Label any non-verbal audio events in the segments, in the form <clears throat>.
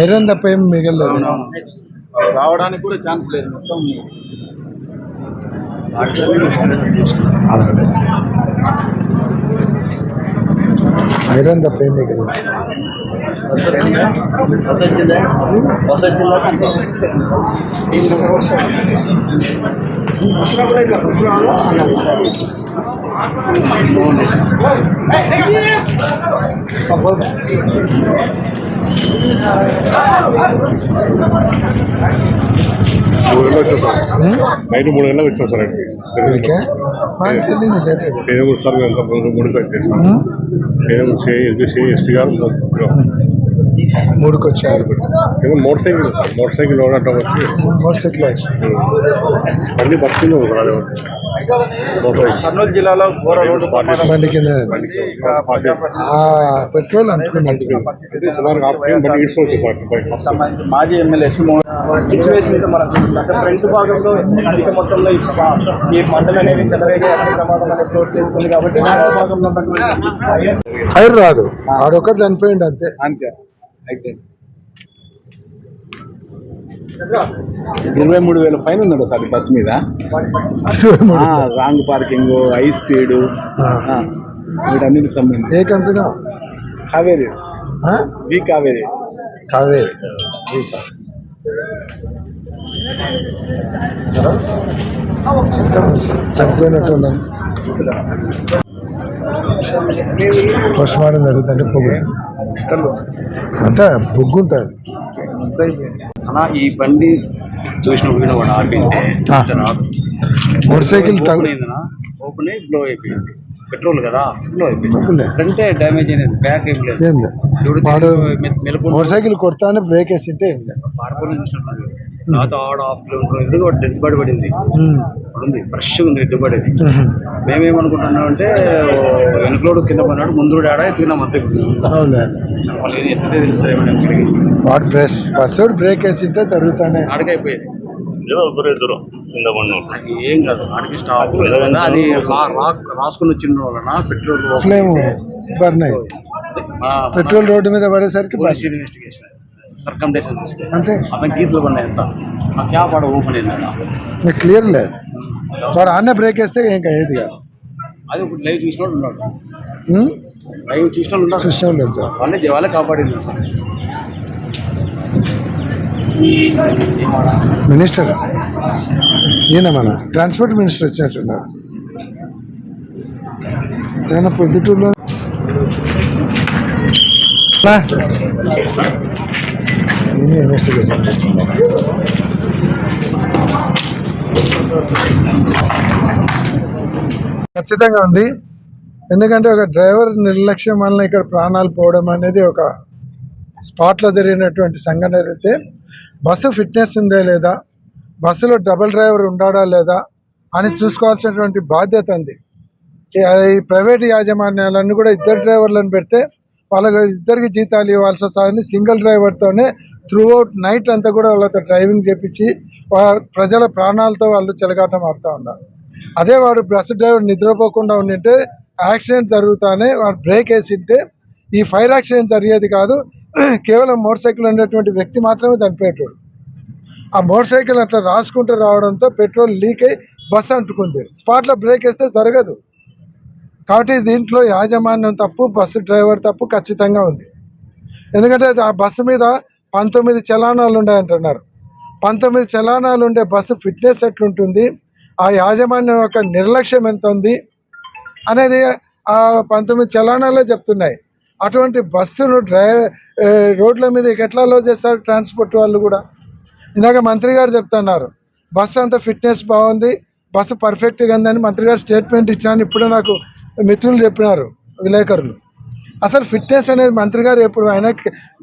Iron తప్ప ఏం మిగలలేదు. రావడానికి కూడా ఛాన్స్ లేదు. మొత్తం ఐరన్ తప్ప ఏం మిగలలేదు. బస్ వచ్చిందా బస్ వచ్చిందా మూడు గంటలకు వచ్చాం సార్ నైట్ మూడు గంటలకు వచ్చాం సార్ ఇంటికి ఇక్కడికే మాకు తెలియదు లేట్ అయింది పేరు సార్ మూడు సే సే ఎస్పీ గారు మూడుకి వచ్చారు ఏమో మోటార్ సైకిల్ మోటార్ సైకిల్ ఓడటం వచ్చి మోటార్ సైకిల్ బండి బస్ కింద ఉంది రాలేదు మోటార్ సైకిల్. కర్నూలు జిల్లాలో ఘోర. బండి కింద. పెట్రోల్ అంటుకున్నట్టు అంటే సుమారు ఆపేయం బండి ఈడ్చుకోవచ్చు సార్ బైక్ బస్సు. సంబంధించి మాజీ ఎమ్మెల్యే సిచ్యువేషన్ అయితే మనకు తెలుసు. అంటే ఫ్రంట్ భాగంలో అధిక మొత్తంలో ఈ మంటలు అనేవి చెలరేగే ప్రమాదం అనేది చోటు చేసుకుంది కాబట్టి భాగంలో ఫైర్ రాదు. ఆడొక్కటి చనిపోయిండు అంతే. అంతే. అయితే ఇరవై మూడు వేల ఫైన్ ఉందంట సార్ బస్ మీద. రాంగ్ పార్కింగ్ హై స్పీడ్ ఆ. వీటన్నిటికి సంబంధించి. ఏ కంపెనీ? కావేరి. వి కావేరి. కావేరి. చెప్తాను సార్ చనిపోయినట్టు పోస్ట్ మార్టం జరుగుతుంటే పొగుడు అంతా బొగ్గు ఉంటుంది అన్నా ఈ బండి కూడా ఆపింటే రాదు మోటార్ సైకిల్ ఓపెన్ అయ్యి బ్లో అయిపోయింది. పెట్రోల్ కదా బ్లో అయిపోయింది. డ్యామేజ్ అయినది బ్యాక్ ఏం లేదు. మోటార్ సైకిల్ కొడతానే బ్రేక్ వేసింటే చూసినట్టు నాతో ఆడ హాఫ్ కిలోమీటర్ ఎందుకు డెడ్ బాడీ పడింది. అక్కడ ఉంది ఫ్రెష్గా ఉంది అది ఉహు. మేమేమనుకుంటున్నాం అంటే వెనకలోడు కింద పడినాడు ముందు ఆడ ఎత్తుకున్నాం అంతే వాళ్ళు ఏది ఎత్తితే ఇక్కడికి. వాడు బ్రేస్ బస్సు బ్రేక్ వేసింటే జరుగుతానే. ఆడకైపోయేది. దూరం కింద ఏం కాదు ఆడికి స్టాప్ అది రాసుకుని వచ్చిన వలన పెట్రోల్ ఫ్లేమ్ బర్న్ అయింది పెట్రోల్ రోడ్డు మీద పడేసరికి. ఇన్వెస్టిగేషన్ సర్కండేషన్ చూస్తే అంతే. అతను గీతలు పడినాయి ఎంత ఆ క్యాప్ ఆడ ఓపెన్ అయింది మీకు క్లియర్ లేదు. వాడు ఆన్నే బ్రేక్ వేస్తే ఇంకా ఏది కాదు. అది ఒకటి లైవ్ చూసినోడు ఉన్నాడు? లైవ్ చూసినోడు ఉన్నాడు. చూసాం లేదు. వాళ్ళే దేవాలే కాపాడింది. మినిస్టర్ ఈయన మన ట్రాన్స్పోర్ట్ మినిస్టర్ వచ్చినట్టున్నాడు. ఏమైనా పొద్దుటూరులో నా? ఇన్వెస్టిగేషన్ ఇన్వెస్టిగేషన్ ఖచ్చితంగా ఉంది. ఎందుకంటే ఒక డ్రైవర్ నిర్లక్ష్యం వలన ఇక్కడ ప్రాణాలు పోవడం అనేది ఒక స్పాట్లో జరిగినటువంటి సంఘటన అయితే బస్సు ఫిట్నెస్ ఉందా లేదా బస్సులో డబుల్ డ్రైవర్ ఉండాడా లేదా అని చూసుకోవాల్సినటువంటి బాధ్యత ఉంది. ఈ- ప్రైవేట్ యాజమాన్యాలన్నీ కూడా ఇద్దరు డ్రైవర్లను పెడితే వాళ్ళకి ఇద్దరికి జీతాలు ఇవ్వాల్సి వస్తుందని సింగిల్ డ్రైవర్తోనే త్రూ అవుట్ నైట్ అంతా కూడా వాళ్ళతో డ్రైవింగ్ చేపించి ప్రజల ప్రాణాలతో వాళ్ళు చెలగాటం ఆపుతూ ఉన్నారు. అదే వాడు బస్ డ్రైవర్ నిద్రపోకుండా ఉండింటే యాక్సిడెంట్ జరుగుతానే వాడు బ్రేక్ వేసింటే ఈ ఫైర్ యాక్సిడెంట్ జరిగేది కాదు <clears throat> కేవలం మోటార్ సైకిల్ ఉండేటువంటి వ్యక్తి మాత్రమే చనిపోయేటోడు ఆ మోటార్ సైకిల్ అట్లా రాసుకుంటూ రావడంతో పెట్రోల్ లీక్ అయి బస్సు అంటుకుంది. స్పాట్లో బ్రేక్ వేస్తే జరగదు. కాబట్టి దీంట్లో యాజమాన్యం తప్పు బస్సు డ్రైవర్ తప్పు ఖచ్చితంగా ఉంది. ఎందుకంటే అది ఆ బస్సు మీద పంతొమ్మిది చలానాలు ఉన్నాయంటున్నారు. పంతొమ్మిది చలానాలు ఉండే బస్సు ఫిట్నెస్ ఎట్లుంటుంది? ఆ యాజమాన్యం యొక్క నిర్లక్ష్యం ఎంత ఉంది అనేది ఆ పంతొమ్మిది చలానాలే చెప్తున్నాయి. అటువంటి బస్సును డ్రై రోడ్ల మీద ఎట్లా లో చేస్తారు ట్రాన్స్పోర్ట్ వాళ్ళు కూడా? ఇందాక మంత్రి గారు చెప్తున్నారు బస్సు అంత ఫిట్నెస్ బాగుంది బస్సు పర్ఫెక్ట్గా ఉందని మంత్రి గారు స్టేట్మెంట్ ఇచ్చాను ఇప్పుడే నాకు మిత్రులు చెప్పినారు విలేకరులు. అసలు ఫిట్నెస్ అనేది మంత్రి గారు ఎప్పుడు ఆయన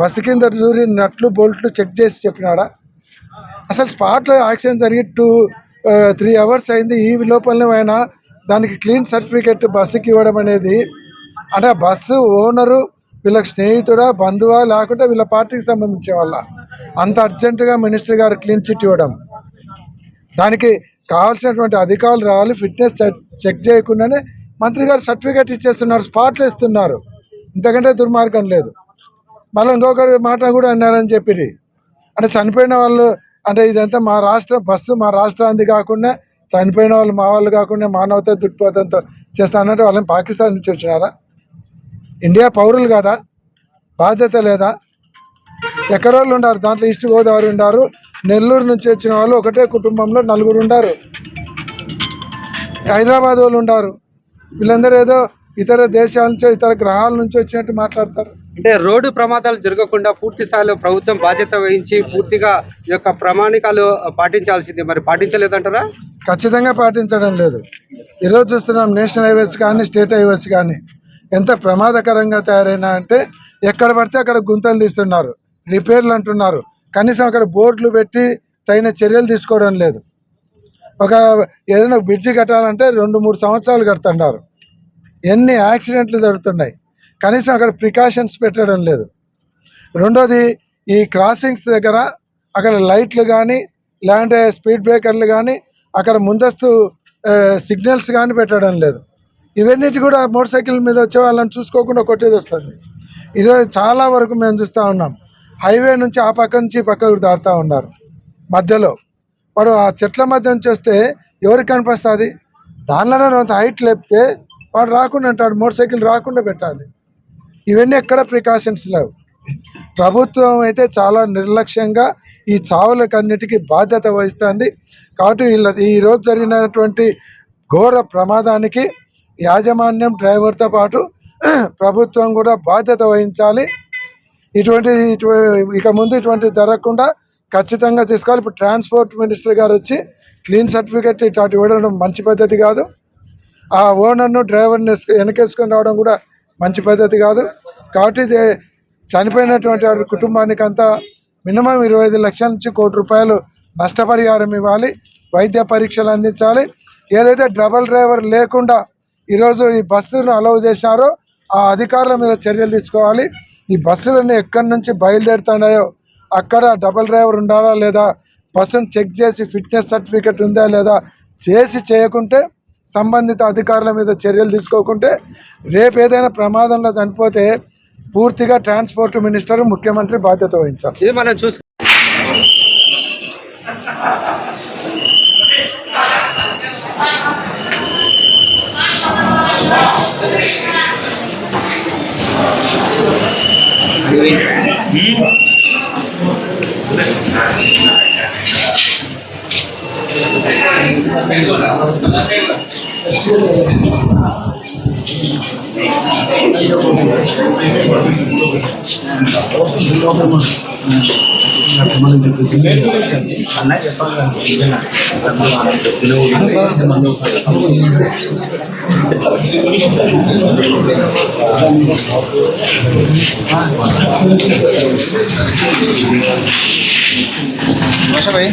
బస్సు కింద దూరి నట్లు బోల్ట్లు చెక్ చేసి చెప్పినాడా? అసలు స్పాట్లో యాక్సిడెంట్ జరిగి టూ త్రీ అవర్స్ అయింది. ఈ లోపలనే ఆయన దానికి క్లీన్ సర్టిఫికెట్ బస్సుకి ఇవ్వడం అనేది. అంటే ఆ బస్సు ఓనరు వీళ్ళకి స్నేహితుడా బంధువా లేకుంటే వీళ్ళ పార్టీకి సంబంధించిన వాళ్ళ? అంత అర్జెంటుగా మినిస్టర్ గారు క్లీన్ చిట్ ఇవ్వడం. దానికి కావాల్సినటువంటి అధికారులు రావాలి ఫిట్నెస్ చెక్ చెక్ చేయకుండానే మంత్రి గారు సర్టిఫికేట్ ఇచ్చేస్తున్నారు స్పాట్లు ఇస్తున్నారు. ఇంతకంటే దుర్మార్గం లేదు. మళ్ళీ ఇంకొకరి మాట కూడా అన్నారని చెప్పి అంటే చనిపోయిన వాళ్ళు అంటే ఇదంతా మా రాష్ట్ర బస్సు మా రాష్ట్రానికి కాకుండా చనిపోయిన వాళ్ళు మా వాళ్ళు కాకుండా మానవత దృక్పథంతో చేస్తా అన్నట్టు వాళ్ళని పాకిస్తాన్ నుంచి వచ్చినారా? ఇండియా పౌరులు కదా? బాధ్యత లేదా? ఎక్కడ వాళ్ళు ఉండారు? దాంట్లో ఈస్ట్ గోదావరి ఉండారు. నెల్లూరు నుంచి వచ్చిన వాళ్ళు ఒకటే కుటుంబంలో నలుగురు ఉండారు. హైదరాబాద్ వాళ్ళు ఉండారు. వీళ్ళందరూ ఏదో ఇతర దేశాల నుంచి ఇతర గ్రహాల నుంచి వచ్చినట్టు మాట్లాడతారు. అంటే రోడ్డు ప్రమాదాలు జరగకుండా పూర్తి స్థాయిలో ప్రభుత్వం బాధ్యత వహించి పూర్తిగా ఈ యొక్క ప్రమాణికాలు పాటించాల్సింది. మరి పాటించలేదంటారా? ఖచ్చితంగా పాటించడం లేదు. ఈరోజు చూస్తున్నాం నేషనల్ హైవేస్ కానీ స్టేట్ హైవేస్ కానీ ఎంత ప్రమాదకరంగా తయారైనా అంటే ఎక్కడ పడితే అక్కడ గుంతలు తీస్తున్నారు రిపేర్లు అంటున్నారు. కనీసం అక్కడ బోర్డులు పెట్టి తగిన చర్యలు తీసుకోవడం లేదు. ఒక ఏదైనా బ్రిడ్జి కట్టాలంటే రెండు మూడు సంవత్సరాలు కడుతున్నారు ఎన్ని యాక్సిడెంట్లు జరుగుతున్నాయి. కనీసం అక్కడ ప్రికాషన్స్ పెట్టడం లేదు. రెండోది ఈ క్రాసింగ్స్ దగ్గర అక్కడ లైట్లు కానీ లేదంటే స్పీడ్ బ్రేకర్లు కానీ అక్కడ ముందస్తు సిగ్నల్స్ కానీ పెట్టడం లేదు. ఇవన్నిటి కూడా మోటార్ సైకిల్ మీద వచ్చే వాళ్ళని చూసుకోకుండా కొట్టేది వస్తుంది. ఈరోజు చాలా వరకు మేము చూస్తూ ఉన్నాం. హైవే నుంచి ఆ పక్క నుంచి పక్కకు దాటుతూ ఉన్నారు. మధ్యలో. వాడు ఆ చెట్ల మధ్య నుంచి వస్తే ఎవరికి కనిపిస్తుంది? దానిలోనే కొంత హైట్ లేపితే వాడు రాకుండా అంటాడు మోటార్ సైకిల్ రాకుండా పెట్టాలి. ఇవన్నీ ఎక్కడ ప్రికాషన్స్ లేవు. ప్రభుత్వం అయితే చాలా నిర్లక్ష్యంగా ఈ చావులకన్నిటికీ బాధ్యత వహిస్తుంది. కాబట్టి వీళ్ళ ఈరోజు జరిగినటువంటి ఘోర ప్రమాదానికి యాజమాన్యం డ్రైవర్తో పాటు ప్రభుత్వం కూడా బాధ్యత వహించాలి. ఇటువంటి ఇక ముందు ఇటువంటి జరగకుండా ఖచ్చితంగా తీసుకోవాలి. ఇప్పుడు ట్రాన్స్పోర్ట్ మినిస్టర్ గారు వచ్చి క్లీన్ సర్టిఫికెట్ ఇటు ఇవ్వడం మంచి పద్ధతి కాదు. ఆ ఓనర్ను డ్రైవర్ని వెనకేసుకొని రావడం కూడా మంచి పద్ధతి కాదు. కాబట్టి ఇది చనిపోయినటువంటి వారి కుటుంబానికి అంతా మినిమం ఇరవై ఐదు లక్షల నుంచి కోటి రూపాయలు నష్టపరిహారం ఇవ్వాలి. వైద్య పరీక్షలు అందించాలి. ఏదైతే డబల్ డ్రైవర్ లేకుండా ఈరోజు ఈ బస్సును అలౌ చేసినారో ఆ అధికారుల మీద చర్యలు తీసుకోవాలి. ఈ బస్సులన్నీ ఎక్కడి నుంచి బయలుదేరుతున్నాయో అక్కడ డబల్ డ్రైవర్ ఉండాలా లేదా బస్సును చెక్ చేసి ఫిట్నెస్ సర్టిఫికెట్ ఉందా లేదా చేసి చేయకుంటే సంబంధిత అధికారుల మీద చర్యలు తీసుకోకుంటే రేపు ఏదైనా ప్రమాదంలో చనిపోతే పూర్తిగా ట్రాన్స్పోర్ట్ మినిస్టర్ ముఖ్యమంత్రి బాధ్యత వహించాలి మనం చూసు masa baik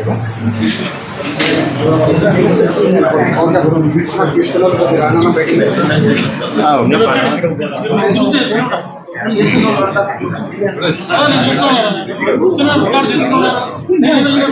এবং ব্যাটিং నేను రికార్డ్ చేసుకున్నాను నేను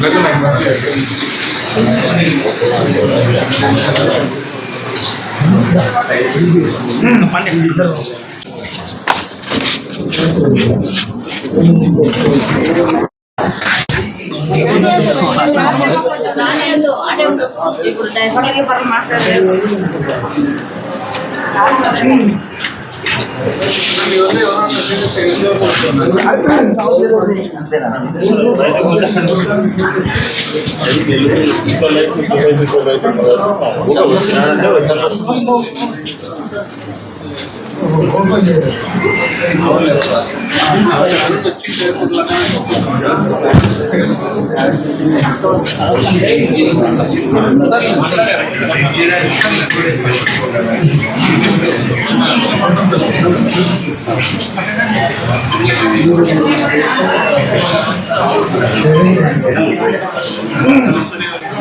그래도 나이 많이 안 되는 거 같아요. depan yang liter? ఇప్పుడు డైవర్కి ఇట్లా それは。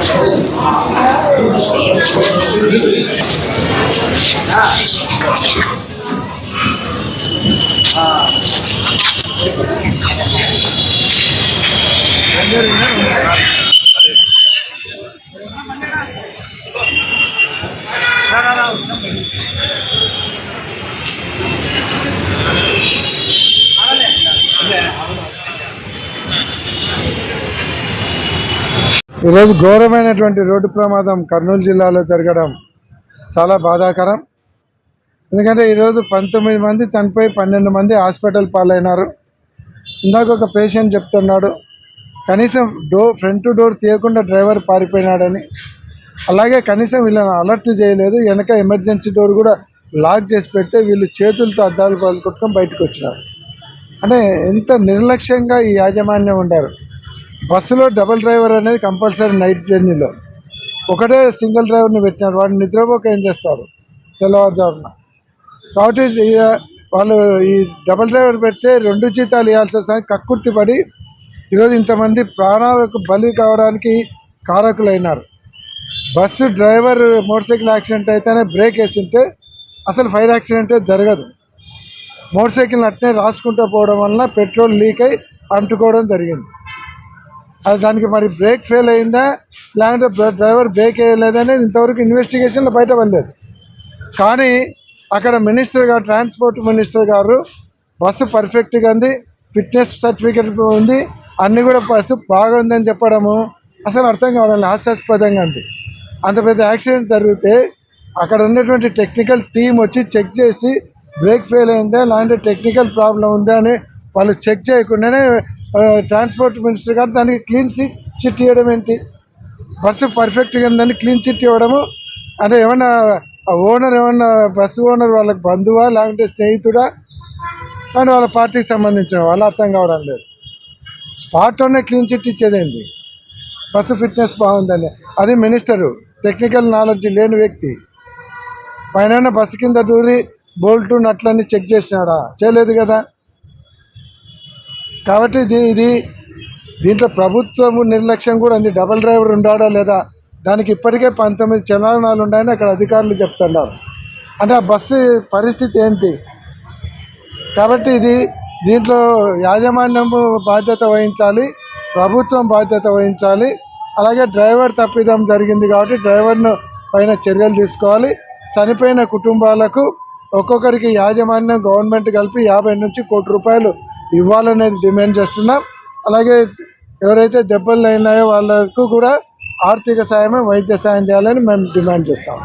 Ah. Ah. ah. ఈరోజు ఘోరమైనటువంటి రోడ్డు ప్రమాదం కర్నూలు జిల్లాలో జరగడం చాలా బాధాకరం. ఎందుకంటే ఈరోజు పంతొమ్మిది మంది చనిపోయి పన్నెండు మంది హాస్పిటల్ పాలైనారు. ఇందాక ఒక పేషెంట్ చెప్తున్నాడు కనీసం డోర్ ఫ్రంట్ డోర్ తీయకుండా డ్రైవర్ పారిపోయినాడని. అలాగే కనీసం వీళ్ళని అలర్ట్ చేయలేదు వెనక ఎమర్జెన్సీ డోర్ కూడా లాక్ చేసి పెడితే వీళ్ళు చేతులతో అద్దాలు పలుకొట్టుకొని బయటకు వచ్చినారు. అంటే ఎంత నిర్లక్ష్యంగా ఈ యాజమాన్యం ఉండారు బస్సులో డబుల్ డ్రైవర్ అనేది కంపల్సరీ నైట్ జర్నీలో. ఒకటే సింగిల్ డ్రైవర్ని పెట్టినారు. వాడు నిద్రపోక ఏం చేస్తాడు? తెల్లవారుజామున. కాబట్టి ఇక వాళ్ళు ఈ డబుల్ డ్రైవర్ పెడితే రెండు జీతాలు ఇవ్వాల్సి వస్తుంది. కక్కుర్తి పడి ఈరోజు ఇంతమంది ప్రాణాలకు బలి కావడానికి కారకులైనారు. Bus driver motorcycle accident అయితేనే బ్రేక్ వేసింటే అసలు ఫైర్ యాక్సిడెంటే జరగదు. మోటార్ సైకిల్ అట్నే రాసుకుంటూ పోవడం వలన పెట్రోల్ లీక్ అయి అంటుకోవడం జరిగింది. అది దానికి మరి బ్రేక్ ఫెయిల్ అయిందా? లేదంటే డ్రైవర్ బ్రేక్ వేయలేదనేది ఇంతవరకు ఇన్వెస్టిగేషన్లో బయటపడలేదు కానీ అక్కడ మినిస్టర్ గారు ట్రాన్స్పోర్ట్ మినిస్టర్ గారు బస్సు పర్ఫెక్ట్గా ఉంది ఫిట్నెస్ సర్టిఫికేట్ ఉంది అన్నీ కూడా బస్సు బాగుందని చెప్పడము అసలు అర్థం కావడం హాస్యాస్పదంగా ఉంది. అంత పెద్ద యాక్సిడెంట్ జరిగితే అక్కడ ఉన్నటువంటి టెక్నికల్ టీం వచ్చి చెక్ చేసి బ్రేక్ ఫెయిల్ అయిందా లేదంటే టెక్నికల్ ప్రాబ్లం ఉందా అని వాళ్ళు చెక్ చేయకుండానే ట్రాన్స్పోర్ట్ మినిస్టర్ గారు దానికి క్లీన్ చిట్ చిట్ ఇవ్వడం ఏంటి? బస్సు పర్ఫెక్ట్గా ఉందని క్లీన్ చిట్ ఇవ్వడము. అంటే ఏమన్నా ఆ ఓనర్ ఏమన్నా బస్సు ఓనర్ వాళ్ళకి బంధువా లేకుంటే స్నేహితుడా? అండ్ వాళ్ళ పార్టీకి సంబంధించిన వాళ్ళు అర్థం కావడం లేదు. స్పాట్లోనే క్లీన్ చిట్ ఇచ్చేదేంది? బస్సు ఫిట్నెస్ బాగుందని. అది మినిస్టరు టెక్నికల్ నాలెడ్జ్ లేని వ్యక్తి. పైన బస్సు కింద దూరి బోల్టు నట్లన్నీ చెక్ చేసినాడా? చేయలేదు కదా. కాబట్టి ఇది ఇది దీంట్లో ప్రభుత్వం నిర్లక్ష్యం కూడా ఉంది. డబల్ డ్రైవర్ ఉండాడా లేదా? దానికి ఇప్పటికే పంతొమ్మిది చలనాలు ఉన్నాయని అక్కడ అధికారులు చెప్తున్నారు. అంటే ఆ బస్సు పరిస్థితి ఏంటి? కాబట్టి ఇది దీంట్లో యాజమాన్యం బాధ్యత వహించాలి ప్రభుత్వం బాధ్యత వహించాలి. అలాగే డ్రైవర్ తప్పిదం జరిగింది కాబట్టి డ్రైవర్ను పైన చర్యలు తీసుకోవాలి. చనిపోయిన కుటుంబాలకు ఒక్కొక్కరికి యాజమాన్యం గవర్నమెంట్ కలిపి యాభై నుంచి కోటి రూపాయలు ఇవ్వాలనేది డిమాండ్ చేస్తున్నాం. అలాగే ఎవరైతే దెబ్బలు అయినాయో వాళ్ళకు కూడా ఆర్థిక సాయమే వైద్య సాయం చేయాలని మేము డిమాండ్ చేస్తాం.